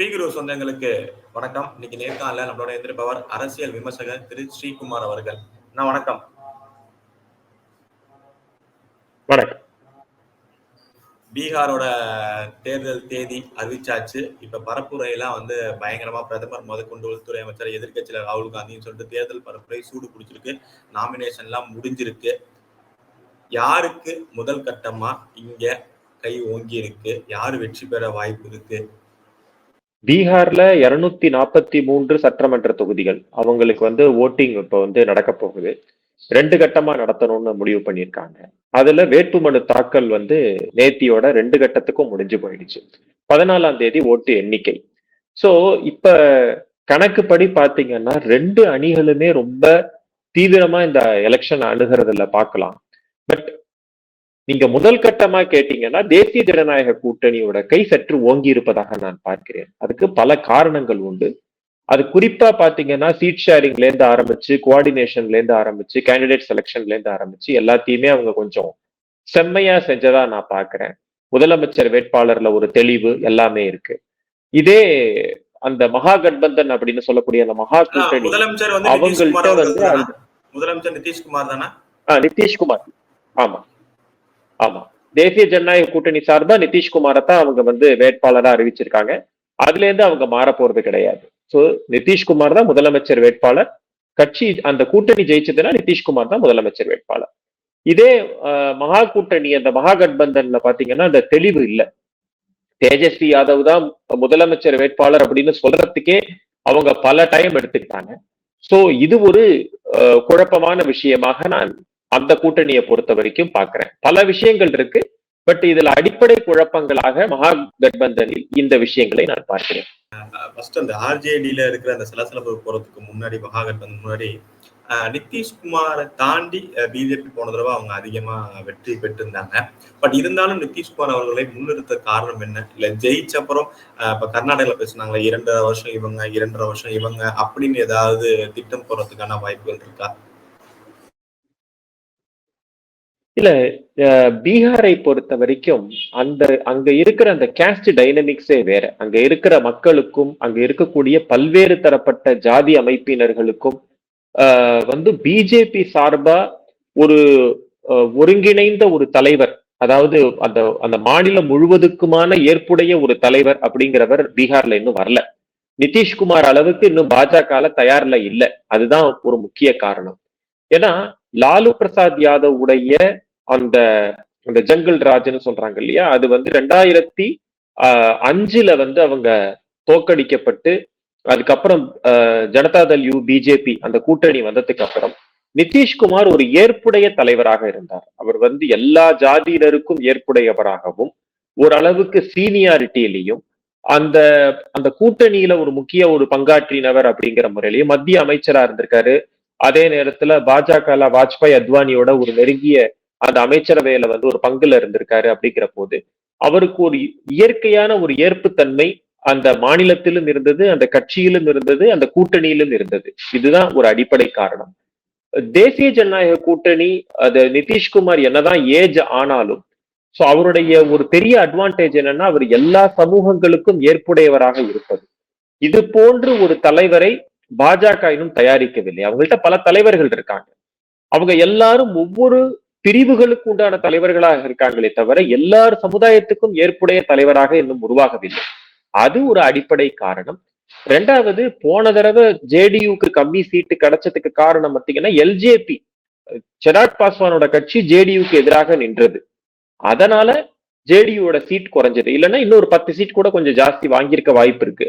பீகுரு சொந்தங்களுக்கு வணக்கம். இன்னைக்கு நேர்காணல நம்மளோட எதிர்ப்பவர் அரசியல் விமர்சகர் திரு ஸ்ரீகுமார் அவர்கள். நான் வணக்கம். வணக்கம். பீகாரோட தேர்தல் தேதி அறிவிச்சாச்சு. இப்ப பரப்புரையெல்லாம் வந்து பயங்கரமா பிரதமர் முதற்கொண்டு உள்துறை அமைச்சர் எதிர்க்கட்சியில ராகுல் காந்தின்னு சொல்லிட்டு தேர்தல் பரப்புரை சூடு பிடிச்சிருக்கு. நாமினேஷன் எல்லாம் முடிஞ்சிருக்கு. யாருக்கு முதல் கட்டமா இங்க கை ஓங்கி இருக்கு யாரு வெற்றி பெற வாய்ப்பு இருக்கு? பீகார்ல இருநூத்தி நாற்பத்தி மூன்று சட்டமன்ற தொகுதிகள். அவங்களுக்கு வந்து ஓட்டிங் இப்ப வந்து நடக்க போகுது. ரெண்டு கட்டமா நடத்தணும்னு முடிவு பண்ணியிருக்காங்க. அதுல வேட்புமனு தாக்கல் வந்து நேத்தியோட ரெண்டு கட்டத்துக்கும் முடிஞ்சு போயிடுச்சு. பதினாலாம் தேதி ஓட்டு எண்ணிக்கை. சோ இப்ப கணக்குப்படி பாத்தீங்கன்னா ரெண்டு அணிகளுமே ரொம்ப தீவிரமா இந்த எலெக்ஷன் அணுகிறதுல பார்க்கலாம் பட் நீங்க முதல் கட்டமா கேட்டீங்கன்னா தேசிய ஜனநாயக கூட்டணியோட கை சற்று ஓங்கி இருப்பதாக நான் பார்க்கிறேன். அதுக்கு பல காரணங்கள் உண்டு. அது குறிப்பா பாத்தீங்கன்னா சீட் ஷேரிங்ல இருந்து ஆரம்பிச்சு கோஆர்டினேஷன்ல இருந்து ஆரம்பிச்சு கேண்டிடேட் செலெக்ஷன்ல இருந்து ஆரம்பிச்சு எல்லாத்தையுமே அவங்க கொஞ்சம் செம்மையா செஞ்சதா நான் பாக்குறேன். முதலமைச்சர் வேட்பாளர்ல ஒரு தெளிவு எல்லாமே இருக்கு. இதே அந்த மகா கட்பந்தன் அப்படின்னு சொல்லக்கூடிய அந்த மகா கூட்டணி அவங்கள்ட்ட வந்து? முதலமைச்சர் நிதிஷ்குமார் தானே? நிதிஷ்குமார். ஆமா. ஆமா. தேசிய ஜனநாயக கூட்டணி சார்பா நிதிஷ்குமாரை தான் அவங்க வந்து வேட்பாளரா அறிவிச்சிருக்காங்க. அதுல இருந்து அவங்க மாற போறது கிடையாது. சோ நிதிஷ்குமார் தான் முதலமைச்சர் வேட்பாளர். கட்சி அந்த கூட்டணி ஜெயிச்சதுன்னா நிதிஷ்குமார் தான் முதலமைச்சர் வேட்பாளர். இதே ஆஹ், மகா கூட்டணி அந்த மகா கட்பந்தன்ல பாத்தீங்கன்னா அந்த தெளிவு இல்ல. தேஜஸ்வி யாதவ் தான் முதலமைச்சர் வேட்பாளர் அப்படின்னு சொல்றதுக்கே அவங்க பல டைம் எடுத்துக்கிட்டாங்க. சோ இது ஒரு ஆஹ், குழப்பமான விஷயமாக நான் அந்த கூட்டணியை பொறுத்த வரைக்கும் பாக்குறேன் பல விஷயங்கள் இருக்கு. பட் இதுல அடிப்படை குழப்பங்களாக மகா கட்பந்தனில் இந்த விஷயங்களை நான் பார்க்கிறேன். ஃபர்ஸ்ட் அந்த ஆர்ஜேடியில இருக்கிற அந்த சலசலப்பு போறதுக்கு முன்னாடி மகாகட்பந்தன் முன்னாடி நிதிஷ்குமாரை தாண்டி பிஜேபி போன தடவை அவங்க அதிகமா வெற்றி பெற்றிருந்தாங்க. பட் இருந்தாலும் நிதிஷ்குமார் அவர்களை முன்னிறுத்த காரணம் என்ன? இல்ல ஜெயிச்ச அப்புறம் இப்ப கர்நாடகால பேசுனாங்களே இரண்டரை வருஷம் இவங்க இரண்டரை வருஷம் இவங்க அப்படின்னு ஏதாவது திட்டம் போறதுக்கான வாய்ப்புகள் இருக்கா? இல்ல பீகாரை பொறுத்த வரைக்கும் அந்த அங்க இருக்கிற அந்த கேஸ்ட் டைனமிக்ஸே வேற. அங்க இருக்கிற மக்களுக்கும் அங்க இருக்கக்கூடிய பல்வேறு தரப்பட்ட ஜாதி அமைப்பினர்களுக்கும் ஆஹ், வந்து பிஜேபி சார்பா ஒரு ஒருங்கிணைந்த ஒரு தலைவர் அதாவது அந்த அந்த மாநிலம் முழுவதுக்குமான ஏற்புடைய ஒரு தலைவர் அப்படிங்கிறவர் பீகார்ல இன்னும் வரல. நிதிஷ்குமார் அளவுக்கு இன்னும் பாஜக தயார்ல இல்லை. அதுதான் ஒரு முக்கிய காரணம். ஏன்னா லாலு பிரசாத் யாதவ் உடைய அந்த அந்த ஜங்கல் ராஜ்னு சொல்றாங்க இல்லையா? அது வந்து ரெண்டாயிரத்தி அஞ்சுல வந்து அவங்க தோக்கடிக்கப்பட்டு அதுக்கப்புறம் ஜனதா ஜனதாதள் யூ பிஜேபி அந்த கூட்டணி வந்ததுக்கு அப்புறம் நிதிஷ்குமார் ஒரு ஏற்புடைய தலைவராக இருந்தார். அவர் வந்து எல்லா ஜாதியினருக்கும் ஏற்புடையவராகவும் ஓரளவுக்கு சீனியாரிட்டியிலையும் அந்த அந்த கூட்டணியில ஒரு முக்கிய ஒரு பங்காற்றினவர் அப்படிங்கிற முறையிலையும் மத்திய அமைச்சரா இருந்திருக்காரு. அதே நேரத்துல பாஜக வாஜ்பாய் அத்வானியோட ஒரு நெருங்கிய அந்த அமைச்சரவையில வந்து ஒரு பங்குல இருந்திருக்காரு அப்படிங்கிற போது அவருக்கு ஒரு இயற்கையான ஒரு ஏற்புத்தன்மை அந்த மாநிலத்திலும் இருந்தது அந்த கட்சியிலும் இருந்தது அந்த கூட்டணியிலும் இருந்தது. இதுதான் ஒரு அடிப்படை காரணம். தேசிய ஜனநாயக கூட்டணி அது நிதிஷ்குமார் என்னதான் ஏஜ் ஆனாலும் சோ அவருடைய ஒரு பெரிய அட்வான்டேஜ் என்னன்னா அவர் எல்லா சமூகங்களுக்கும் ஏற்புடையவராக இருப்பது. இது போன்று ஒரு தலைவரை பாஜக இன்னும் தயாரிக்கவில்லை. அவங்கள்ட்ட பல தலைவர்கள் இருக்காங்க. அவங்க எல்லாரும் ஒவ்வொரு பிரிவுகளுக்கு உண்டான தலைவர்களாக இருக்காங்களே தவிர எல்லார் சமுதாயத்துக்கும் ஏற்புடைய தலைவராக இன்னும் உருவாகவில்லை. அது ஒரு அடிப்படை காரணம். ரெண்டாவது போன தடவை ஜேடியுக்கு கம்மி சீட்டு கிடைச்சதுக்கு காரணம் பார்த்தீங்கன்னா எல்ஜேபி செராட் பாஸ்வானோட கட்சி ஜேடியுக்கு எதிராக நின்றது. அதனால ஜேடியூட சீட் குறைஞ்சது. இல்லைன்னா இன்னொரு பத்து சீட் கூட கொஞ்சம் ஜாஸ்தி வாங்கியிருக்க வாய்ப்பு இருக்கு.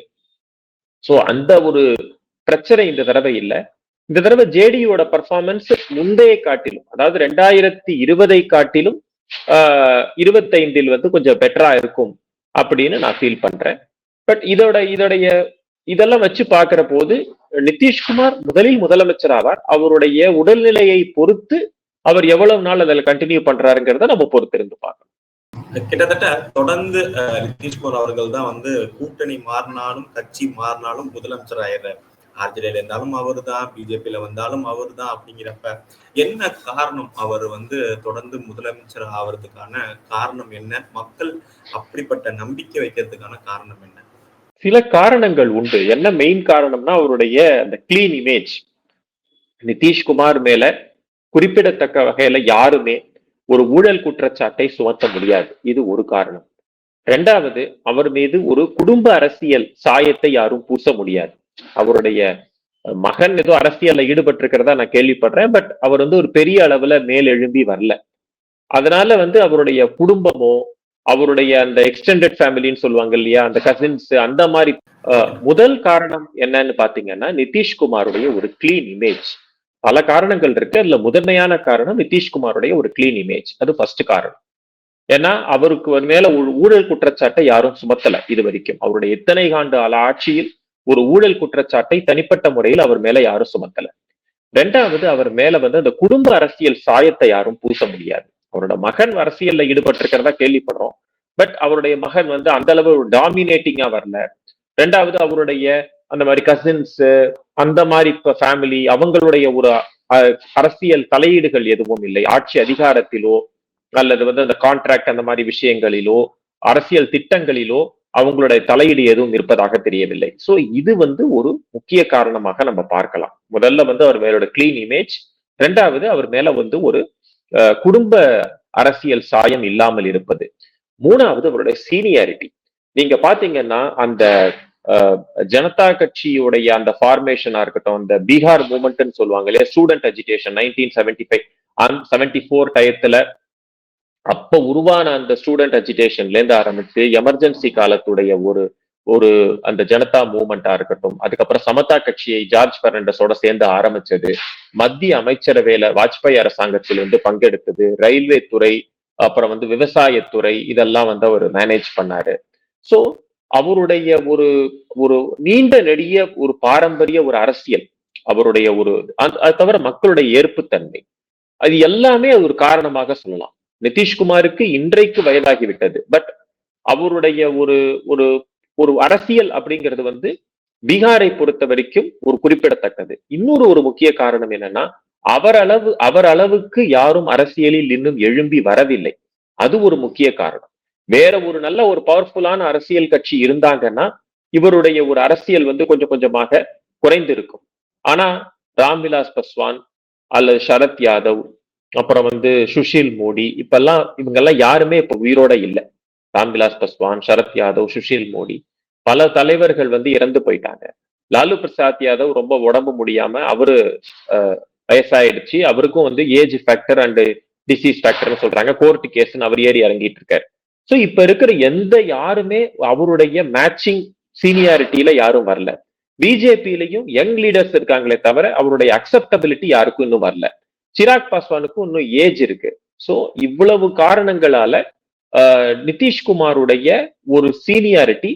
சோ அந்த ஒரு பிரச்சனை இந்த தடவை இல்லை. இந்த தடவை ஜேடியோட பர்ஃபார்மன்ஸ் முந்தைய காட்டிலும் அதாவது ரெண்டாயிரத்தி இருபதை காட்டிலும் ஆஹ் இருபத்தைந்தில் வந்து கொஞ்சம் பெட்டரா இருக்கும் அப்படின்னு நான் ஃபீல் பண்றேன். பட் இதோட இதோடைய இதெல்லாம் வச்சு பார்க்கிற போது நிதிஷ்குமார் முதலில் முதலமைச்சர் ஆவார். அவருடைய உடல்நிலையை பொறுத்து அவர் எவ்வளவு நாள் அதில் கண்டினியூ பண்றாருங்கிறத நம்ம பொறுத்திருந்து பார்க்கணும். கிட்டத்தட்ட தொடர்ந்து அஹ், நிதிஷ்குமார் அவர்கள் தான் வந்து கூட்டணி மாறினாலும் கட்சி மாறினாலும் முதலமைச்சர் ஆயிடுறாரு. ஆர்ஜேடியில இருந்தாலும் அவர் தான் பிஜேபியில வந்தாலும் அவர் தான் அப்படிங்கிறப்ப என்ன காரணம் அவர் வந்து தொடர்ந்து முதலமைச்சர் ஆவறதுக்கான காரணம் என்ன? மக்கள் அப்படிப்பட்ட நம்பிக்கை வைக்கிறதுக்கான காரணம் என்ன? சில காரணங்கள் உண்டு. என்ன மெயின் காரணம்னா அவருடைய அந்த கிளீன் இமேஜ் நிதிஷ்குமார் மேல குறிப்பிடத்தக்க வகையில யாருமே ஒரு ஊழல் குற்றச்சாட்டை சுமத்த முடியாது. இது ஒரு காரணம். ரெண்டாவது அவர் மீது ஒரு குடும்ப அரசியல் சாயத்தை யாரும் பூச முடியாது. அவருடைய மகன் ஏதோ அரசியல்ல ஈடுபட்டிருக்கிறதா நான் கேள்விப்படுறேன். பட் அவர் வந்து ஒரு பெரிய அளவுல மேல் எழும்பி வரல. அதனால வந்து அவருடைய குடும்பமோ அவருடைய அந்த எக்ஸ்டெண்டட் ஃபேமிலின்னு சொல்லுவாங்க இல்லையா அந்த கசின்ஸ் அந்த மாதிரி முதல் காரணம் என்னன்னு பாத்தீங்கன்னா நிதிஷ்குமாருடைய ஒரு கிளீன் இமேஜ் பல காரணங்கள் இருக்கு. அதுல முதன்மையான காரணம் நிதிஷ்குமாருடைய ஒரு கிளீன் இமேஜ் அது ஃபர்ஸ்ட் காரணம். ஏன்னா அவருக்கு மேல ஊழல் குற்றச்சாட்டை யாரும் சுமத்தல இது வரைக்கும். அவருடைய எத்தனை ஆண்டு ஆட்சியில் ஒரு ஊழல் குற்றச்சாட்டை தனிப்பட்ட முறையில் அவர் மேல யாரும் சுமத்தல ரெண்டாவது அவர் மேல வந்து அந்த குடும்ப அரசியல் சாயத்தை யாரும் பூச முடியாது. அவரோட மகன் அரசியல்ல ஈடுபட்டிருக்கிறதா கேள்விப்படுறோம். பட் அவருடைய மகன் வந்து அந்த அளவு ஒரு டாமினேட்டிங்கா வரல. ரெண்டாவது அவருடைய அந்த மாதிரி கசின்ஸ் அந்த மாதிரி இப்ப ஃபேமிலி அவங்களுடைய ஒரு அரசியல் தலையீடுகள் எதுவும் இல்லை. ஆட்சி அதிகாரத்திலோ அல்லது வந்து அந்த கான்ட்ராக்ட் அந்த மாதிரி விஷயங்களிலோ அரசியல் திட்டங்களிலோ அவங்களுடைய தலையீடு எதுவும் இருப்பதாக தெரியவில்லை. சோ இது வந்து ஒரு முக்கிய காரணமாக நம்ம பார்க்கலாம். முதல்ல வந்து அவர் மேலோட கிளீன் இமேஜ் ரெண்டாவது அவர் மேல வந்து ஒரு அஹ், குடும்ப அரசியல் சாயம் இல்லாமல் இருப்பது. மூணாவது அவருடைய சீனியாரிட்டி நீங்க பாத்தீங்கன்னா அந்த ஜனதா கட்சியுடைய அந்த ஃபார்மேஷனா இருக்கட்டும் அந்த பீகார் மூமெண்ட்னு சொல்லுவாங்க இல்லையா? Student agitation nineteen seventy five seventy four டயத்துல அப்ப உருவான அந்த ஸ்டூடெண்ட் அஜிடேஷன்ல இருந்து ஆரம்பிச்சு எமர்ஜென்சி காலத்துடைய ஒரு ஒரு அந்த ஜனதா மூவ்மெண்டா இருக்கட்டும் அதுக்கப்புறம் சமதா கட்சியை ஜார்ஜ் பெர்னண்டஸோட சேர்ந்து ஆரம்பிச்சது மத்திய அமைச்சரவையில வாஜ்பாய் அரசாங்கத்திலிருந்து பங்கெடுத்தது ரயில்வே துறை அப்புறம் வந்து விவசாயத்துறை இதெல்லாம் வந்து அவர் மேனேஜ் பண்ணாரு. சோ அவருடைய ஒரு ஒரு நீண்ட நெடிய ஒரு பாரம்பரிய ஒரு அரசியல் அவருடைய ஒரு அது தவிர மக்களுடைய ஏற்புத்தன்மை அது எல்லாமே ஒரு காரணமாக சொல்லலாம். நிதிஷ்குமாருக்கு இன்றைக்கு வயதாகிவிட்டது. பட் அவருடைய ஒரு ஒரு ஒரு அரசியல் அப்படிங்கிறது வந்து பீகாரை பொறுத்த வரைக்கும் ஒரு குறிப்பிடத்தக்கது. இன்னொரு ஒரு முக்கிய காரணம் என்னன்னா அவர் அளவு அவர் அளவுக்கு யாரும் அரசியலில் இன்னும் எழும்பி வரவில்லை. அது ஒரு முக்கிய காரணம். வேற ஒரு நல்ல ஒரு பவர்ஃபுல்லான அரசியல் கட்சி இருந்தாங்கன்னா இவருடைய ஒரு அரசியல் வந்து கொஞ்சம் கொஞ்சமாக குறைந்திருக்கும். ஆனா ராம்விலாஸ் பஸ்வான் அல்லது சரத் யாதவ் அப்புறம் வந்து சுஷில் மோடி இப்பெல்லாம் இவங்கெல்லாம் யாருமே இப்ப உயிரோட இல்லை. ராம்விலாஸ் பஸ்வான் சரத் யாதவ் சுஷில் மோடி பல தலைவர்கள் வந்து இறந்து போயிட்டாங்க. லாலு பிரசாத் யாதவ் ரொம்ப உடம்பு முடியாம அவரு வயசாயிடுச்சு. அவருக்கும் வந்து ஏஜ் ஃபேக்டர் அண்ட் டிசீஸ் ஃபேக்டர்னு சொல்றாங்க. கோர்ட் கேஸ்ன்னு அவர் ஏறி இறங்கிட்டு இருக்காரு ஸோ இப்ப இருக்கிற எந்த யாருமே அவருடைய மேட்சிங் சீனியாரிட்டியில யாரும் வரல. பிஜேபியிலையும் யங் லீடர்ஸ் இருக்காங்களே தவிர அவருடைய அக்செப்டபிலிட்டி யாருக்கும் இன்னும் வரல. சிராக் பாஸ்வானுக்கும் இன்னும் ஏஜ் இருக்கு. சோ இவ்வளவு காரணங்களால ஆஹ், நிதிஷ்குமாருடைய ஒரு சீனியாரிட்டி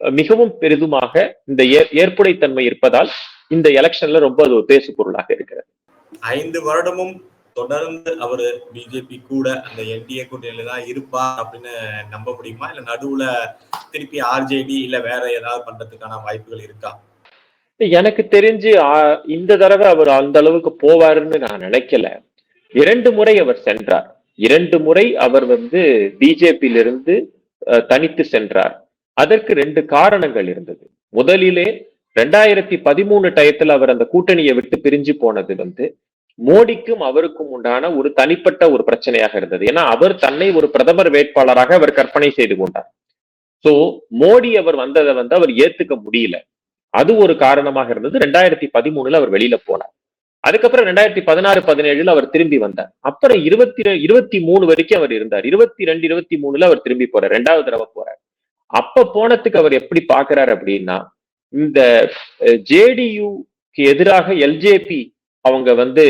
மிகவும் பெரிதுமாக இந்த ஏற்புடைத்தன்மை இருப்பதால் இந்த எலெக்ஷன்ல ரொம்ப அது ஒரு பேசு பொருளாக இருக்கிறது. ஐந்து வருடமும் தொடர்ந்து அவரு பிஜேபி கூட அந்த என்டிஏ கூட்டணியில தான் இருப்பா அப்படின்னு நம்ப முடியுமா? இல்ல நடுவுல திருப்பி ஆர்ஜேடி இல்ல வேற ஏதாவது பண்றதுக்கான வாய்ப்புகள் இருக்கா? எனக்கு தெரிஞ்சு இந்த தடவை அவர் அந்த அளவுக்கு போவாருன்னு நான் நினைக்கல. இரண்டு முறை அவர் சென்றார். இரண்டு முறை அவர் வந்து பிஜேபியிலிருந்து தனித்து சென்றார். அதற்கு ரெண்டு காரணங்கள் இருந்தது. முதலிலே ரெண்டாயிரத்தி பதிமூணு டயத்துல அவர் அந்த கூட்டணியை விட்டு பிரிஞ்சு போனது வந்து மோடிக்கும் அவருக்கும் உண்டான ஒரு தனிப்பட்ட ஒரு பிரச்சனையாக இருந்தது. ஏன்னா அவர் தன்னை ஒரு பிரதமர் வேட்பாளராக அவர் கற்பனை செய்து கொண்டார். சோ மோடி அவர் வந்ததை வந்து அவர் ஏத்துக்க முடியல. அது ஒரு காரணமாக இருந்தது. ரெண்டாயிரத்தி பதிமூணுல அவர் வெளியில போனார். அதுக்கப்புறம் ரெண்டாயிரத்தி பதினாறு பதினேழுல அவர் திரும்பி வந்தார். அப்புறம் இருபத்தி இருபத்தி மூணு வரைக்கும் அவர் இருந்தார். இருபத்தி ரெண்டு இருபத்தி மூணுல அவர் திரும்பி போறார். ரெண்டாவது தடவை போறார். அப்ப போனதுக்கு அவர் எப்படி பாக்குறாரு அப்படின்னா இந்த ஜேடியுக்கு எதிராக எல்ஜேபி அவங்க வந்து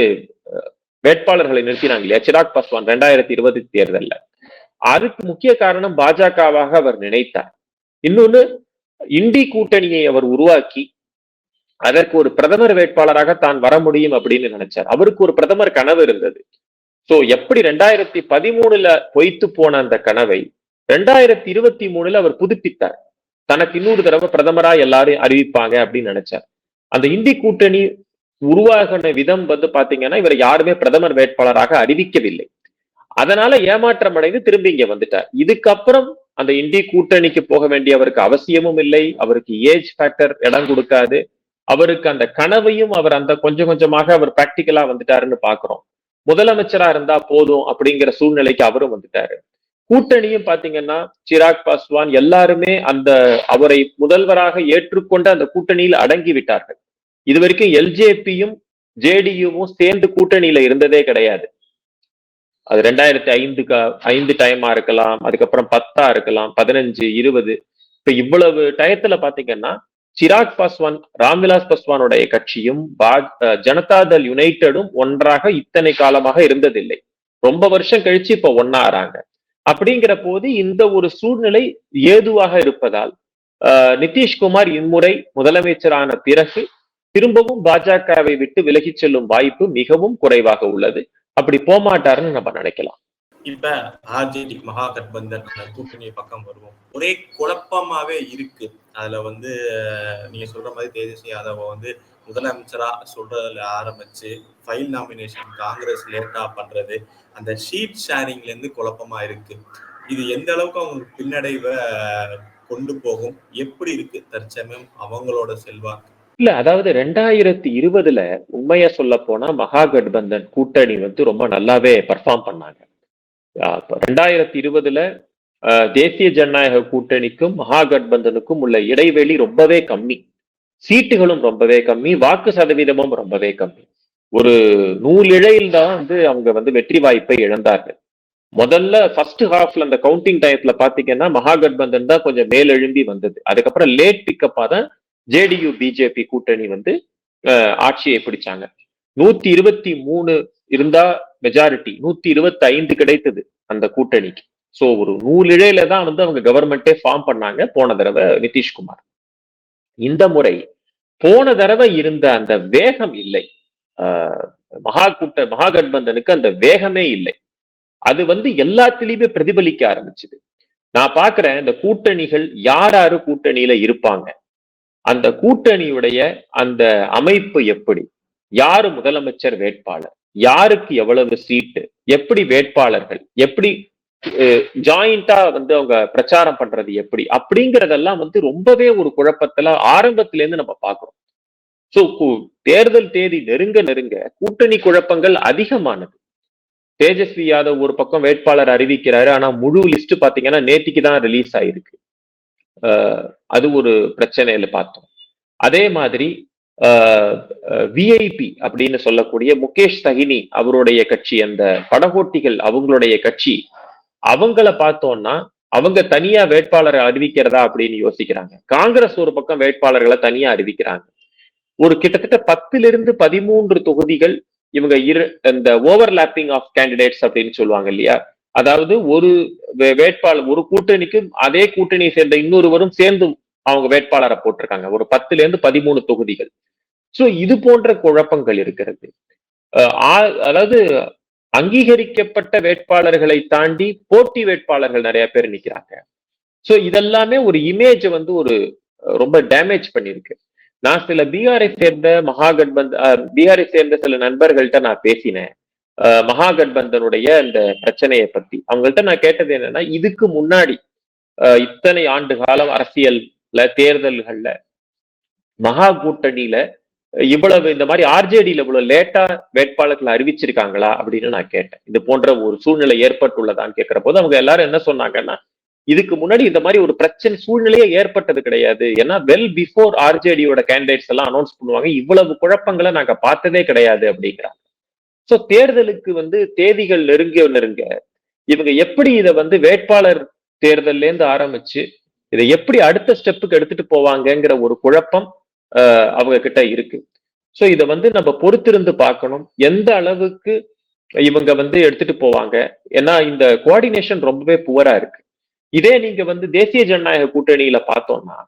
அஹ், வேட்பாளர்களை நிறுத்தினாங்க இல்லையா? சிராக் பாஸ்வான் ரெண்டாயிரத்தி இருபது தேர்தல்ல. அதுக்கு முக்கிய காரணம் பாஜகவாக அவர் நினைத்தார். இன்னொன்னு இண்டி கூட்டணியை அவர் உருவாக்கி அதற்கு ஒரு பிரதமர் வேட்பாளராக தான் வர முடியும் அப்படின்னு நினைச்சார். அவருக்கு ஒரு பிரதமர் கனவு இருந்தது. சோ எப்படி ரெண்டாயிரத்தி பதிமூணுல பொய்த்து போன அந்த கனவை ரெண்டாயிரத்தி இருபத்தி மூணுல அவர் புதுப்பித்தார். தனக்கு இன்னொரு தடவை பிரதமரா எல்லாரும் அறிவிப்பாங்க அப்படின்னு நினைச்சார். அந்த இந்தி கூட்டணி உருவாகின விதம் வந்து பாத்தீங்கன்னா இவர் யாருமே பிரதமர் வேட்பாளராக அறிவிக்கவில்லை. அதனால ஏமாற்றம் அடைந்து திரும்பி இங்க வந்துட்டார். இதுக்கப்புறம் அந்த இந்தி கூட்டணிக்கு போக வேண்டிய அவருக்கு அவசியமும் இல்லை. அவருக்கு ஏஜ் ஃபேக்டர் இடம் கொடுக்காது. அவருக்கு அந்த கனவையும் அவர் அந்த கொஞ்சம் கொஞ்சமாக அவர் பிராக்டிக்கலா வந்துட்டாருன்னு பாக்குறோம் முதலமைச்சரா இருந்தா போதும் அப்படிங்கிற சூழ்நிலைக்கு அவரும் வந்துட்டாரு. கூட்டணியும் பாத்தீங்கன்னா சிராக் பாஸ்வான் எல்லாருமே அந்த அவரை முதல்வராக ஏற்றுக்கொண்டு அந்த கூட்டணியில் அடங்கி விட்டார்கள். இது வரைக்கும் எல்ஜேபியும் ஜேடியுவும் சேர்ந்து கூட்டணியில இருந்ததே கிடையாது. அது ரெண்டாயிரத்தி ஐந்துக்கு ஐந்து டைமா இருக்கலாம் அதுக்கப்புறம் பத்தா இருக்கலாம் பதினஞ்சு இருபது. இப்ப இவ்வளவு டயத்துல பாத்தீங்கன்னா சிராக் பாஸ்வான் ராம்விலாஸ் பாஸ்வானுடைய கட்சியும் ஜனதாதள் யுனைடெடும் ஒன்றாக இத்தனை காலமாக இருந்ததில்லை. ரொம்ப வருஷம் கழிச்சு இப்ப ஒன்னாறாங்க அப்படிங்கிற போது இந்த ஒரு சூழ்நிலை ஏதுவாக இருப்பதால் நிதிஷ்குமார் இம்முறை முதலமைச்சரான பிறகு திரும்பவும் பாஜகவை விட்டு விலகிச் செல்லும் வாய்ப்பு மிகவும் குறைவாக உள்ளது. அப்படி போமாட்டாருன்னு நம்ம நினைக்கலாம். இப்ப ஆர்ஜேடி மகா கட்பந்தன் கூட்டணி பக்கம் வருவோம். ஒரே குழப்பமாவே இருக்கு. அதுல வந்து நீங்க சொல்ற மாதிரி தேஜஸ்வி யாதவ வந்து முதலமைச்சரா சொல்றதுல ஆரம்பிச்சு ஃபைல் நாமினேஷன் காங்கிரஸ் லேட்டா பண்றது அந்த ஷீட் ஷேரிங்ல இருந்து குழப்பமா இருக்கு. இது எந்த அளவுக்கு அவங்களுக்கு பின்னடைவை கொண்டு போகும்? எப்படி இருக்கு? தற்சமயம் அவங்களோட செல்வாக்கு. இல்ல அதாவது ரெண்டாயிரத்தி இருபதுல உண்மையா சொல்ல போனா மகாகட்பந்தன் கூட்டணி வந்து ரொம்ப நல்லாவே பர்ஃபார்ம் பண்ணாங்க. ரெண்டாயிரத்தி இருபதுல தேசிய ஜனநாயக கூட்டணிக்கும் மகாகட்பந்தனுக்கும் உள்ள இடைவெளி ரொம்பவே கம்மி. சீட்டுகளும் ரொம்பவே கம்மி வாக்கு சதவீதமும் ரொம்பவே கம்மி. ஒரு நூல் இழையில் தான் வந்து அவங்க வந்து வெற்றி வாய்ப்பை இழந்தார்கள். முதல்ல ஃபர்ஸ்ட் ஹாஃப்ல அந்த கவுண்டிங் டைப்ல பாத்தீங்கன்னா மகா கட்பந்தன் தான் கொஞ்சம் மேலெழும்பி வந்தது. அதுக்கப்புறம் லேட் பிக்கப்பா தான் ஜேடியு பிஜேபி கூட்டணி வந்து ஆட்சியை பிடிச்சாங்க. நூத்தி இருபத்தி மூணு இருந்தா மெஜாரிட்டி நூத்தி இருபத்தி ஐந்து கிடைத்தது அந்த கூட்டணிக்கு. சோ ஒரு நூலிழையில தான் வந்து அவங்க கவர்மெண்டே ஃபார்ம் பண்ணாங்க போன தடவை நிதிஷ்குமார். இந்த முறை போன தடவை இருந்த அந்த வேகம் இல்லை. மகா கூட்ட மகாகட்பந்தனுக்கு அந்த வேகமே இல்லை. அது வந்து எல்லாத்திலயுமே பிரதிபலிக்க ஆரம்பிச்சுது. நான் பாக்குறேன் இந்த கூட்டணிகள் யார் யாரு கூட்டணியில இருப்பாங்க? அந்த கூட்டணியுடைய அந்த அமைப்பு எப்படி? யாரு முதலமைச்சர் வேட்பாளர்? யாருக்கு எவ்வளவு சீட்டு? எப்படி வேட்பாளர்கள்? எப்படி ஜாயிண்டா வந்து அவங்க பிரச்சாரம் பண்றது எப்படி? அப்படிங்கறதெல்லாம் வந்து ரொம்பவே ஒரு குழப்பத்துல ஆரம்பத்துல இருந்து நம்ம பாக்குறோம் சோ தேர்தல் தேதி நெருங்க நெருங்க கூட்டணி குழப்பங்கள் அதிகமானது. தேஜஸ்வி யாதவ் ஒரு பக்கம் வேட்பாளர் அறிவிக்கிறாரு ஆனா முழு லிஸ்ட் பாத்தீங்கன்னா நேத்திக்கு தான் ரிலீஸ் ஆயிருக்கு. அது ஒரு பிரச்சனையில பார்த்தோம். அதே மாதிரி விஐபி அப்படின்னு சொல்லக்கூடிய முகேஷ் சஹினி அவருடைய கட்சி அந்த படகோட்டிகள் அவங்களுடைய கட்சி அவங்கள பார்த்தோம்னா அவங்க தனியா வேட்பாளரை அறிவிக்கிறதா அப்படின்னு யோசிக்கிறாங்க. காங்கிரஸ் ஒரு பக்கம் வேட்பாளர்களை தனியா அறிவிக்கிறாங்க. ஒரு கிட்டத்தட்ட பத்துல இருந்து பதிமூன்று தொகுதிகள் இவங்க இரு இந்த ஓவர்லாப்பிங் ஆஃப் கேண்டிடேட்ஸ் அப்படின்னு சொல்லுவாங்க இல்லையா? அதாவது ஒரு வேட்பாளர் ஒரு கூட்டணிக்கு அதே கூட்டணியை சேர்ந்த இன்னொருவரும் சேர்ந்து அவங்க வேட்பாளரை போட்டிருக்காங்க. ஒரு பத்துல இருந்து பதிமூணு தொகுதிகள். சோ இது போன்ற குழப்பங்கள் இருக்கிறது. அதாவது அங்கீகரிக்கப்பட்ட வேட்பாளர்களை தாண்டி போட்டி வேட்பாளர்கள் நிறைய பேர் நிக்கிறாங்க. சோ இதெல்லாமே ஒரு இமேஜ் வந்து ஒரு ரொம்ப டேமேஜ் பண்ணிருக்கு நான் சில பீகாரை சேர்ந்த மகாகட்பந்த் பீகாரை சேர்ந்த சில நண்பர்கள்ட்ட நான் பேசினேன். மகாகட்பந்தனுடைய அந்த பிரச்சனையை பத்தி. அவங்கள்ட்ட நான் கேட்டது என்னன்னா இதுக்கு முன்னாடி இத்தனை ஆண்டு காலம் அரசியல்ல தேர்தல்கள்ல மகா கூட்டணியில இவ்வளவு இந்த மாதிரி ஆர்ஜேடியில இவ்வளவு லேட்டா வேட்பாளர்களை அறிவிச்சிருக்காங்களா அப்படின்னு நான் கேட்டேன். இது போன்ற ஒரு சூழ்நிலை ஏற்பட்டுள்ளதான்னு கேட்கிற போது அவங்க எல்லாரும் என்ன சொன்னாங்கன்னா இதுக்கு முன்னாடி இந்த மாதிரி ஒரு பிரச்சனை சூழ்நிலையே ஏற்பட்டது கிடையாது. ஏன்னா வெல் பிஃபோர் ஆர்ஜேடியோட கேண்டிடேட்ஸ் எல்லாம் அனௌன்ஸ் பண்ணுவாங்க இவ்வளவு குழப்பங்களை நாங்க பார்த்ததே கிடையாது அப்படிங்கிறாங்க. சோ தேர்தலுக்கு வந்து தேதிகள் நெருங்க நெருங்க இவங்க எப்படி இதை வந்து வேட்பாளர் தேர்தல்ல இருந்து ஆரம்பிச்சு இதை எப்படி அடுத்த ஸ்டெப்புக்கு எடுத்துட்டு போவாங்கங்கிற ஒரு குழப்பம் அவங்க கிட்ட இருக்கு. ஸோ இதை வந்து நம்ம பொறுத்திருந்து பார்க்கணும் எந்த அளவுக்கு இவங்க வந்து எடுத்துட்டு போவாங்க ஏன்னா இந்த கோஆர்டினேஷன் ரொம்பவே புவரா இருக்கு. இதே நீங்க வந்து தேசிய ஜனநாயக கூட்டணியில பார்த்தோம்னா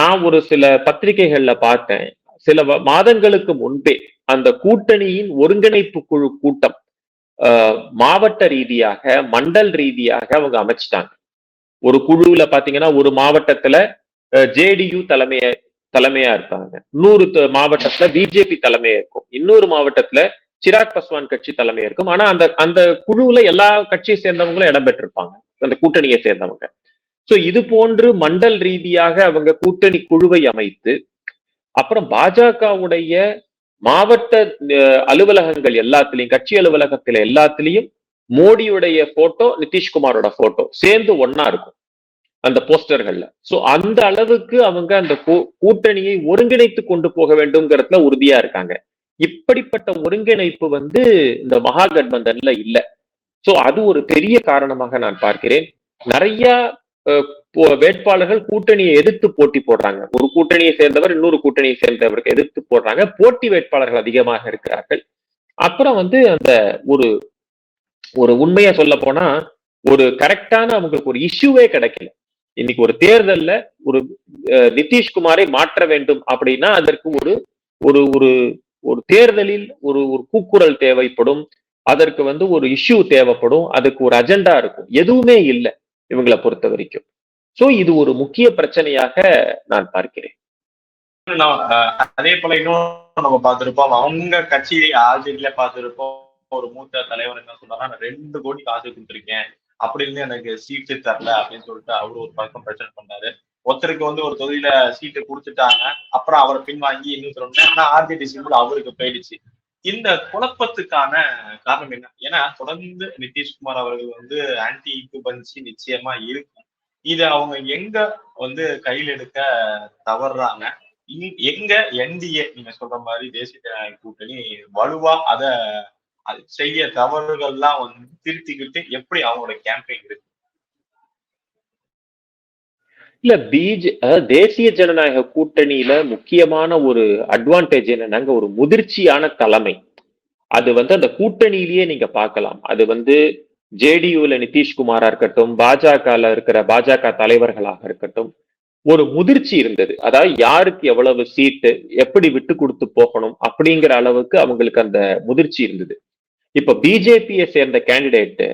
நான் ஒரு சில பத்திரிகைகள்ல பார்த்தேன் சில மாதங்களுக்கு முன்பே அந்த கூட்டணியின் ஒருங்கிணைப்பு குழு கூட்டம் மாவட்ட ரீதியாக மண்டல் ரீதியாக அவங்க அமைச்சிட்டாங்க. ஒரு குழுவுல பாத்தீங்கன்னா ஒரு மாவட்டத்துல ஜேடியு தலைமைய தலைமையா இருப்பாங்க. இன்னொரு மாவட்டத்துல பிஜேபி தலைமையா இருக்கும். இன்னொரு மாவட்டத்துல சிராக் பஸ்வான் கட்சி தலைமையா இருக்கும். ஆனா அந்த அந்த குழுவுல எல்லா கட்சியை சேர்ந்தவங்களும் இடம்பெற்றிருப்பாங்க அந்த கூட்டணியை சேர்ந்தவங்க. சோ இது போன்று மண்டல் ரீதியாக அவங்க கூட்டணி குழுவை அமைத்து அப்புறம் பாஜகவுடைய மாவட்ட அலுவலகங்கள் எல்லாத்துலயும் கட்சி அலுவலகத்துல எல்லாத்துலயும் மோடியுடைய போட்டோ நிதிஷ்குமாரோட போட்டோ சேர்ந்து ஒன்னா இருக்கும். அந்த போஸ்டர்கள்ல. சோ அந்த அளவுக்கு அவங்க அந்த கூ- கூட்டணியை ஒருங்கிணைத்து கொண்டு போக வேண்டும்ங்கிறதுல உறுதியா இருக்காங்க. இப்படிப்பட்ட ஒருங்கிணைப்பு வந்து இந்த மகாகட்பந்தன்ல இல்ல. சோ அது ஒரு பெரிய காரணமாக நான் பார்க்கிறேன். நிறைய வேட்பாளர்கள் கூட்டணியை எதிர்த்து போட்டி போடுறாங்க. ஒரு கூட்டணியை சேர்ந்தவர் இன்னொரு கூட்டணியை சேர்ந்தவருக்கு எதிர்த்து போடுறாங்க. போட்டி வேட்பாளர்கள் அதிகமாக இருக்கிறார்கள். அப்புறம் வந்து அந்த ஒரு ஒரு உண்மையா சொல்ல போனா ஒரு கரெக்டான அவங்களுக்கு ஒரு இஷ்யூவே கிடைக்கல. இன்னைக்கு ஒரு தேர்தல்ல ஒரு நிதிஷ்குமாரை மாற்ற வேண்டும் அப்படின்னா அதற்கு ஒரு ஒரு ஒரு ஒரு தேர்தலில் ஒரு ஒரு கூக்குரல் தேவைப்படும். அதற்கு வந்து ஒரு இஷ்யூ தேவைப்படும். அதுக்கு ஒரு அஜெண்டா இருக்கும். எதுவுமே இல்லை இவங்களை பொறுத்த வரைக்கும். சோ இது ஒரு முக்கிய பிரச்சனையாக நான் பார்க்கிறேன். அதே போல இன்னும் நம்ம பார்த்திருப்போம் அவங்க கட்சி ஆர்ஜேடியில பார்த்திருப்போம் ஒரு மூத்த தலைவர் என்ன சொன்னாரா நான் ரெண்டு கோடி காசு கொடுத்துருக்கேன் அப்படின்னு எனக்கு சீட்டு தரல அப்படின்னு சொல்லிட்டு அவரு ஒரு பக்கம் பிரச்சனை பண்ணாரு. ஒருத்தருக்கு வந்து ஒரு தொகுதியில சீட்டு கொடுத்துட்டாங்க அப்புறம் அவரை பின்வாங்கி இன்னும் சொன்னேன் ஆனா ஆர்ஜேடி சிம்பிள் அவருக்கு போயிடுச்சு. இந்த குழப்பத்துக்கான காரணம் என்ன? ஏன்னா தொடர்ந்து நிதிஷ்குமார் அவர்கள் வந்து ஆன்டி இக்குபன்சி நிச்சயமா இருக்கும். இத அவங்க எங்க வந்து கையில் எடுக்க தவறுறாங்க எங்க என்டிஏ நீங்க சொல்ற மாதிரி தேசிய ஜனநாயக கூட்டணி வலுவா அத செய்ய தவறுகள்லாம் வந்து திருத்திக்கிட்டு எப்படி அவங்களோட கேம்பெயின் இருக்கு? இல்ல பிஜே தேசிய ஜனநாயக கூட்டணியில முக்கியமான ஒரு அட்வான்டேஜ் என்னன்னாங்க ஒரு முதிர்ச்சியான தலைமை. அது வந்து அந்த கூட்டணியிலேயே நீங்க பார்க்கலாம். அது வந்து ஜேடியூல நிதிஷ்குமாரா இருக்கட்டும் பாஜகல இருக்கிற பாஜக தலைவர்களாக இருக்கட்டும் ஒரு முதிர்ச்சி இருந்தது. அதாவது யாருக்கு எவ்வளவு சீட்டு எப்படி விட்டு கொடுத்து போகணும் அப்படிங்கிற அளவுக்கு அவங்களுக்கு அந்த முதிர்ச்சி இருந்தது. இப்ப பிஜேபியை சேர்ந்த கேண்டிடேட்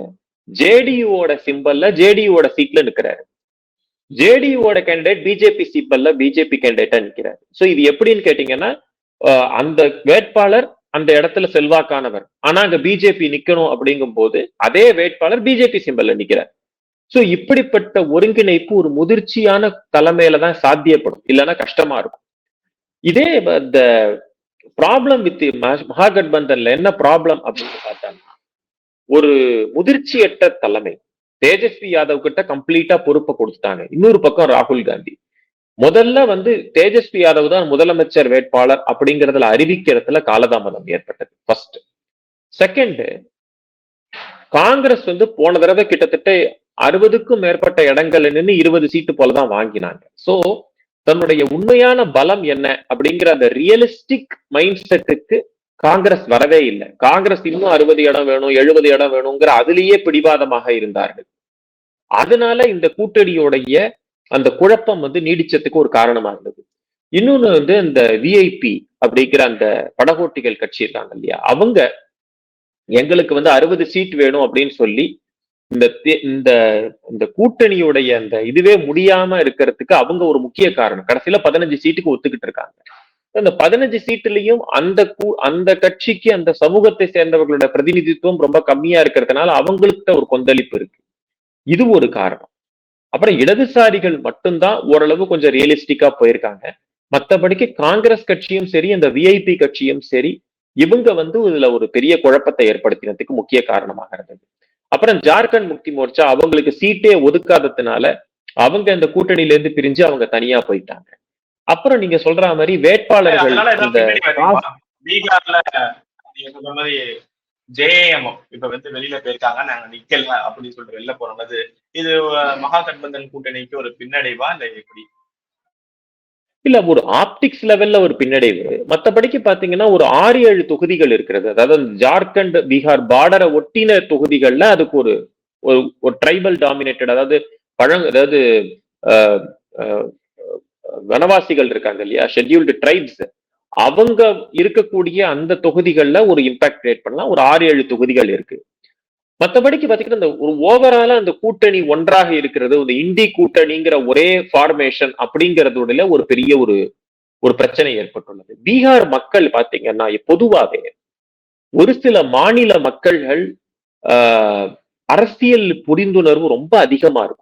ஜேடியூவோட சிம்பல்ல ஜேடியூவோட சீட்ல நிக்கிறாரு. ஜேடியூவோட கேண்டிடேட் பிஜேபி சிம்பல்ல பிஜேபி கேண்டிடேட்டா நிக்கிறாரு. சோ இது எப்படின்னு கேட்டீங்கன்னா அந்த வேட்பாளர் அந்த இடத்துல செல்வாக்கானவர். ஆனா அங்க பிஜேபி நிக்கணும் அப்படிங்கும் போது அதே வேட்பாளர் பிஜேபி சிம்பல்ல நிக்கிறார். சோ இப்படிப்பட்ட ஒருங்கிணைப்பு ஒரு முதிர்ச்சியான தலைமையில தான் சாத்தியப்படும். இல்லைன்னா கஷ்டமா இருக்கும். இதே இந்த ப்ராப்ளம் வித் மகாகட்பந்தன்ல என்ன ப்ராப்ளம் அப்படின்னு பார்த்தாங்கன்னா ஒரு முதிர்ச்சியற்ற தலைமை. தேஜஸ்வி யாதவ் கிட்ட கம்ப்ளீட்டா பொறுப்பை கொடுத்துட்டாங்க. இன்னொரு பக்கம் ராகுல் காந்தி. முதல்ல வந்து தேஜஸ்வி யாதவ் தான் முதலமைச்சர் வேட்பாளர் அப்படிங்கறதுல அறிவிக்கிறதுல காலதாமதம் ஏற்பட்டது ஃபர்ஸ்ட் செகண்ட் காங்கிரஸ் வந்து போன தடவை கிட்டத்தட்ட அறுபதுக்கும் மேற்பட்ட இடங்கள்ல நின்று இருபது சீட்டு போலதான் வாங்கினாங்க. சோ தன்னுடைய உண்மையான பலம் என்ன அப்படிங்கிற அந்த ரியலிஸ்டிக் மைண்ட் செட்டுக்கு காங்கிரஸ் வரவே இல்லை. காங்கிரஸ் இன்னும் அறுபது இடம் வேணும் எழுபது இடம் வேணுங்கிற அதுலேயே பிடிவாதமாக இருந்தார்கள். அதனால இந்த கூட்டணியோடைய அந்த குழப்பம் வந்து நீடிச்சதுக்கு ஒரு காரணமா இருந்தது. இன்னொன்னு வந்து இந்த விஐபி அப்படிங்கிற அந்த படகோட்டிகள் கட்சி இருக்காங்க இல்லையா? அவங்க எங்களுக்கு வந்து அறுபது சீட் வேணும் அப்படின்னு சொல்லி இந்த தே- இந்த இந்த கூட்டணியுடைய அந்த இதுவே முடியாம இருக்கிறதுக்கு அவங்க ஒரு முக்கிய காரணம். கடைசியில பதினஞ்சு சீட்டுக்கு ஒத்துக்கிட்டு இருக்காங்க. அந்த பதினஞ்சு சீட்டுலயும் அந்த கூ- அந்த கட்சிக்கு அந்த சமூகத்தை சேர்ந்தவர்களோட பிரதிநிதித்துவம் ரொம்ப கம்மியா இருக்கிறதுனால அவங்கள்ட்ட ஒரு கொந்தளிப்பு இருக்கு. இது ஒரு காரணம். அப்புறம் இடதுசாரிகள் மட்டும்தான் ஓரளவு கொஞ்சம் ரியலிஸ்டிக்கா போயிருக்காங்க. மத்தபடிக்கு காங்கிரஸ் கட்சியும் சரி அந்த விஐபி கட்சியும் சரி இவங்க வந்து இதுல ஒரு பெரிய குழப்பத்தை ஏற்படுத்தினதுக்கு முக்கிய காரணமாக இருந்தது. அப்புறம் ஜார்க்கண்ட் முக்தி மோர்ச்சா அவங்களுக்கு சீட்டே ஒதுக்காததுனால அவங்க இந்த கூட்டணியில இருந்து பிரிஞ்சு அவங்க தனியா போயிட்டாங்க. அப்புறம் நீங்க சொல்ற மாதிரி வேட்பாளர்கள் இந்த? பீகார்ல நீங்க சொல்ற மாதிரி ஜேஎம் இப்ப வந்து வெளியில போயிருக்காங்க நாங்க நிக்கல அப்படின்னு சொல்லிட்டு வெளில போனது இது மகா மகாகட்பந்தன் கூட்டணிக்கு ஒரு பின்னடைவா இல்ல எப்படி? இல்ல ஒரு ஆப்டிக்ஸ் லெவல்ல ஒரு பின்னடைவு. மத்தபடிக்கு பாத்தீங்கன்னா ஒரு ஆறு ஏழு தொகுதிகள் இருக்கிறது. அதாவது ஜார்க்கண்ட் பீகார் பார்டரை ஒட்டின தொகுதிகள்ல அதுக்கு ஒரு ஒரு ஒரு ட்ரைபல் டாமினேட்டட் அதாவது பழங் அதாவது வனவாசிகள் இருக்காங்க இல்லையா? ஷெட்யூல்டு ட்ரைப்ஸ் அவங்க இருக்கக்கூடிய அந்த தொகுதிகள்ல ஒரு இம்பாக்ட் கிரியேட் பண்ணலாம். ஒரு ஆறு ஏழு தொகுதிகள் இருக்கு. மத்தபடிக்கு பாத்தீங்கன்னா இந்த ஒரு ஓவரால அந்த கூட்டணி ஒன்றாக இருக்கிறது இந்த இந்தி கூட்டணிங்கிற ஒரே ஃபார்மேஷன் அப்படிங்கிறதுல ஒரு பெரிய ஒரு ஒரு பிரச்சனை ஏற்பட்டுள்ளது. பீகார் மக்கள் பார்த்தீங்கன்னா பொதுவாகவே ஒரு சில மாநில மக்கள்கள் ஆஹ், அரசியல் புரிந்துணர்வு ரொம்ப அதிகமா இருக்கும்.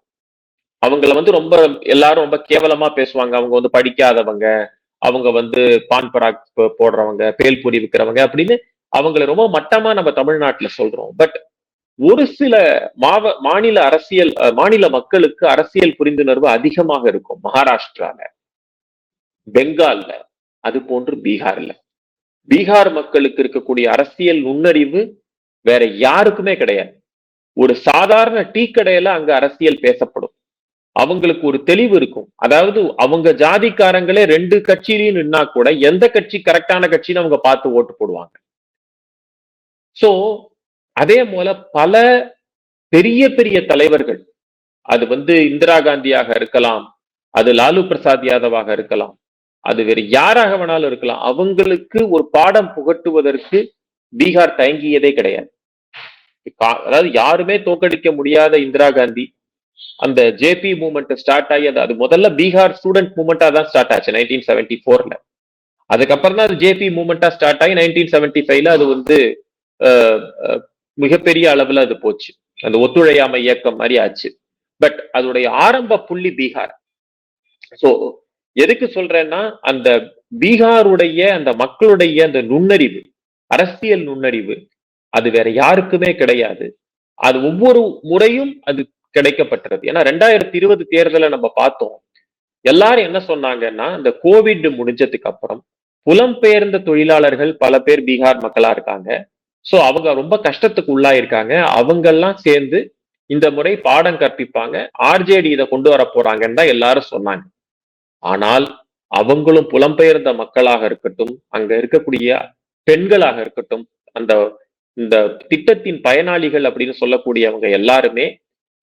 அவங்கள வந்து ரொம்ப எல்லாரும் ரொம்ப கேவலமா பேசுவாங்க. அவங்க வந்து படிக்காதவங்க அவங்க வந்து பான் பராக் போடுறவங்க பேல்பொடி விற்கிறவங்க அப்படின்னு அவங்களை ரொம்ப மட்டமா நம்ம தமிழ்நாட்டுல சொல்றோம். பட் ஒரு சில மாவ மாநில அரசியல் அஹ், மாநில மக்களுக்கு அரசியல் புரிந்துணர்வு அதிகமாக இருக்கும் மகாராஷ்டிரால பெங்கால்ல அது போன்று பீகார்ல. பீகார் மக்களுக்கு இருக்கக்கூடிய அரசியல் நுண்ணறிவு வேற யாருக்குமே கிடையாது. ஒரு சாதாரண டீ கடையில அங்க அரசியல் பேசப்படும். அவங்களுக்கு ஒரு தெளிவு இருக்கும். அதாவது அவங்க ஜாதிக்காரங்களே ரெண்டு கட்சியிலையும் நின்னா கூட எந்த கட்சி கரெக்டான கட்சின்னு அவங்க பார்த்து ஓட்டு போடுவாங்க. சோ அதே போல பல பெரிய பெரிய தலைவர்கள் அது வந்து இந்திரா காந்தியாக இருக்கலாம் அது லாலு பிரசாத் யாதவாக இருக்கலாம் அது வேறு யாராக வேணாலும் இருக்கலாம் அவங்களுக்கு ஒரு பாடம் புகட்டுவதற்கு பீகார் தயங்கியதே கிடையாது. அதாவது யாருமே தோக்கடிக்க முடியாத இந்திரா காந்தி அந்த ஜேபி மூமெண்ட் ஸ்டார்ட் ஆகி அது அது முதல்ல பீகார் ஸ்டூடெண்ட் மூமெண்டா தான் ஸ்டார்ட் ஆச்சு நைன்டீன் செவன்டி ஃபோர்ல அதுக்கப்புறம் தான் அது ஜேபி மூமெண்டா ஸ்டார்ட் ஆகி நைன்டீன் செவன்டி ஃபைவ்ல அது வந்து மிகப்பெரிய அளவுல அது போச்சு. அந்த ஒத்துழையாமை இயக்கம் மாதிரி ஆச்சு. பட் அதோடைய ஆரம்ப புள்ளி பீகார் சோ எதுக்கு சொல்றேன்னா அந்த பீகாருடைய அந்த மக்களுடைய அந்த நுண்ணறிவு அரசியல் நுண்ணறிவு அது வேற யாருக்குமே கிடையாது. அது ஒவ்வொரு முறையும் அது கிடைக்கப்பட்டது. ஏன்னா ரெண்டாயிரத்தி இருபது தேர்தலை நம்ம பார்த்தோம். எல்லாரும் என்ன சொன்னாங்கன்னா இந்த கோவிட் முடிஞ்சதுக்கு அப்புறம் புலம்பெயர்ந்த தொழிலாளர்கள் பல பேர் பீகார் மக்களா இருக்காங்க. சோ அவங்க ரொம்ப கஷ்டத்துக்கு உள்ளாயிருக்காங்க. அவங்க எல்லாம் சேர்ந்து இந்த முறை பாடம் கற்பிப்பாங்க. ஆர்ஜேடி இதை கொண்டு வர போறாங்கன்னு தான் எல்லாரும் சொன்னாங்க. ஆனால் அவங்களும் புலம்பெயர்ந்த மக்களாக இருக்கட்டும் அங்க இருக்கக்கூடிய பெண்களாக இருக்கட்டும் அந்த இந்த திட்டத்தின் பயனாளிகள் அப்படின்னு சொல்லக்கூடியவங்க எல்லாருமே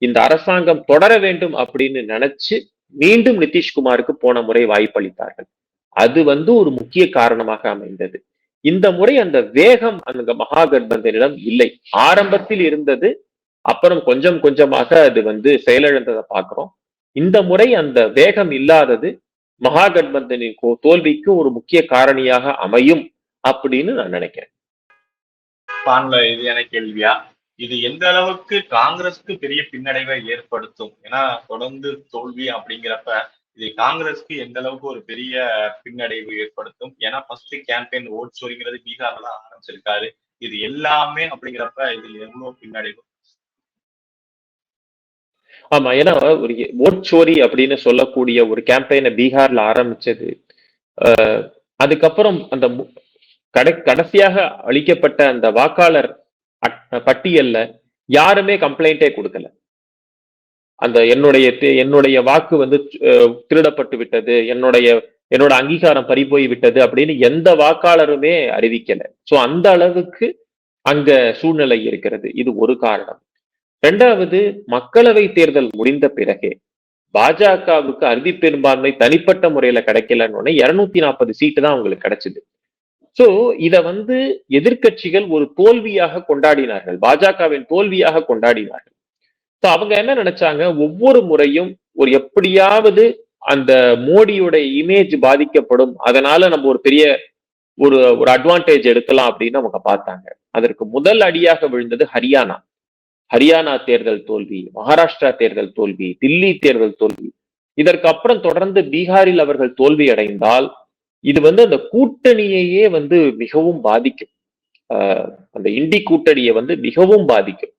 இந்த அரசாங்கம் தொடர வேண்டும் அப்படின்னு நினைச்சு மீண்டும் நிதிஷ்குமாருக்கு போன முறை வாய்ப்பளித்தார்கள் அது வந்து ஒரு முக்கிய காரணமாக அமைந்தது. இந்த முறை அந்த வேகம் அந்த மகாகட்பந்தனிடம் இல்லை. ஆரம்பத்தில் இருந்தது அப்புறம் கொஞ்சம் கொஞ்சமாக அது வந்து செயலிழந்ததை பார்க்கிறோம். இந்த முறை அந்த வேகம் இல்லாதது மகாகட்பந்தனின் தோல்விக்கு ஒரு முக்கிய காரணியாக அமையும் அப்படின்னு நான் நினைக்கிறேன். பான்ல இது என கேள்வியா? இது எந்த அளவுக்கு காங்கிரஸ்க்கு பெரிய பின்னடைவை ஏற்படுத்தும்? ஏன்னா தொடர்ந்து தோல்வி அப்படிங்கிறப்ப இது காங்கிரஸ்க்கு எந்த அளவுக்கு ஒரு பெரிய பின்னடைவு ஏற்படுத்தும்? ஏன்னா ஃபர்ஸ்ட் கேம்பெயின் ஓட் சோரிங்கிறது பீகார்ல தான் ஆரம்பிச்சிருக்காரு. இது எல்லாமே அப்படிங்கிறப்ப இது எவ்வளவு பின்னடைவு? ஆமா ஏன்னா ஒரு ஓட்சோரி அப்படின்னு சொல்லக்கூடிய ஒரு கேம்பெயினை பீகார்ல ஆரம்பிச்சது. அதுக்கப்புறம் அந்த கடை கடைசியாக அளிக்கப்பட்ட அந்த வாக்காளர் பட்டியல்ல யாருமே கம்ப்ளைண்டே கொடுக்கல. அந்த என்னுடைய என்னுடைய வாக்கு வந்து திருடப்பட்டு விட்டது என்னுடைய என்னோட அங்கீகாரம் பறிபோய் விட்டது அப்படின்னு எந்த வாக்காளருமே அறிவிக்கல. சோ அந்த அளவுக்கு அங்க சூழ்நிலை இருக்கிறது. இது ஒரு காரணம். இரண்டாவது மக்களவை தேர்தல் முடிந்த பிறகே பாஜகவுக்கு அறுதி பெரும்பான்மை தனிப்பட்ட முறையில கிடைக்கலன்னு உடனே இருநூத்தி நாற்பது சீட்டு தான் அவங்களுக்கு கிடைச்சது. சோ இத வந்து எதிர்கட்சிகள் ஒரு தோல்வியாக கொண்டாடினார்கள். பாஜகவின் தோல்வியாக கொண்டாடினார்கள். சோ அவங்க என்ன நினைச்சாங்க? ஒவ்வொரு முறையும் ஒரு எப்படியாவது அந்த மோடியோட இமேஜ் பாதிக்கப்படும். அதனால நம்ம ஒரு பெரிய ஒரு ஒரு அட்வான்டேஜ் எடுக்கலாம் அப்படின்னு அவங்க பார்த்தாங்க. அதற்கு முதல் அடியாக விழுந்தது ஹரியானா. ஹரியானா தேர்தல் தோல்வி மகாராஷ்டிரா தேர்தல் தோல்வி தில்லி தேர்தல் தோல்வி. இதற்கு அப்புறம் தொடர்ந்து பீகாரில் அவர்கள் தோல்வி அடைந்தால் இது வந்து அந்த கூட்டணியையே வந்து மிகவும் பாதிக்கும். ஆஹ் அந்த இண்டி கூட்டணியை வந்து மிகவும் பாதிக்கும்.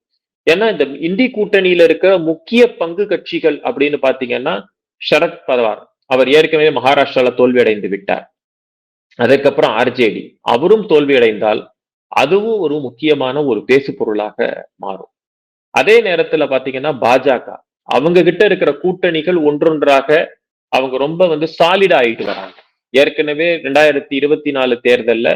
ஏன்னா இந்த இண்டி கூட்டணியில இருக்க முக்கிய பங்கு கட்சிகள் அப்படின்னு பாத்தீங்கன்னா சரத் பவார். அவர் ஏற்கனவே மகாராஷ்டிரால தோல்வி அடைந்து விட்டார். அதுக்கப்புறம் ஆர்ஜேடி அவரும் தோல்வி அடைந்தால் அதுவும் ஒரு முக்கியமான ஒரு பேசு பொருளாக மாறும். அதே நேரத்துல பாத்தீங்கன்னா பாஜக. அவங்க கிட்ட இருக்கிற கூட்டணிகள் ஒன்றொன்றாக அவங்க ரொம்ப வந்து சாலிடா ஆயிட்டு வராங்க. ஏற்கனவே ரெண்டாயிரத்தி இருபத்தி நாலு தேர்தல்ல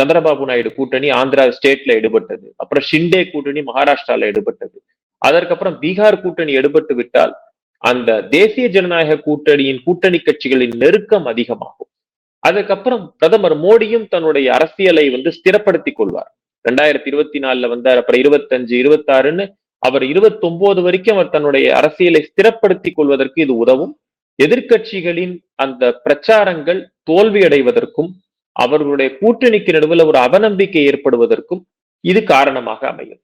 சந்திரபாபு நாயுடு கூட்டணி ஆந்திரா ஸ்டேட்ல எடுபட்டது. அப்புறம் ஷிண்டே கூட்டணி மகாராஷ்டிரால எடுபட்டது. அதற்கப்புறம் பீகார் கூட்டணி எடுபட்டு விட்டால் அந்த தேசிய ஜனநாயக கூட்டணியின் கூட்டணி கட்சிகளின் நெருக்கம் அதிகமாகும். அதுக்கப்புறம் பிரதமர் மோடியும் தன்னுடைய அரசியலை வந்து ஸ்திரப்படுத்திக் கொள்வார். ரெண்டாயிரத்தி இருபத்தி நாலுல வந்தார் அப்புறம் இருபத்தஞ்சு இருபத்தாறுன்னு அவர் இருபத்தி ஒன்பது வரைக்கும் அவர் தன்னுடைய அரசியலை ஸ்திரப்படுத்திக் கொள்வதற்கு இது உதவும். எதிர்க்கட்சிகளின் அந்த பிரச்சாரங்கள் தோல்வியடைவதற்கும் அவர்களுடைய கூட்டணிக்கு நடுவில் ஒரு அவநம்பிக்கை ஏற்படுவதற்கும் இது காரணமாக அமையும்.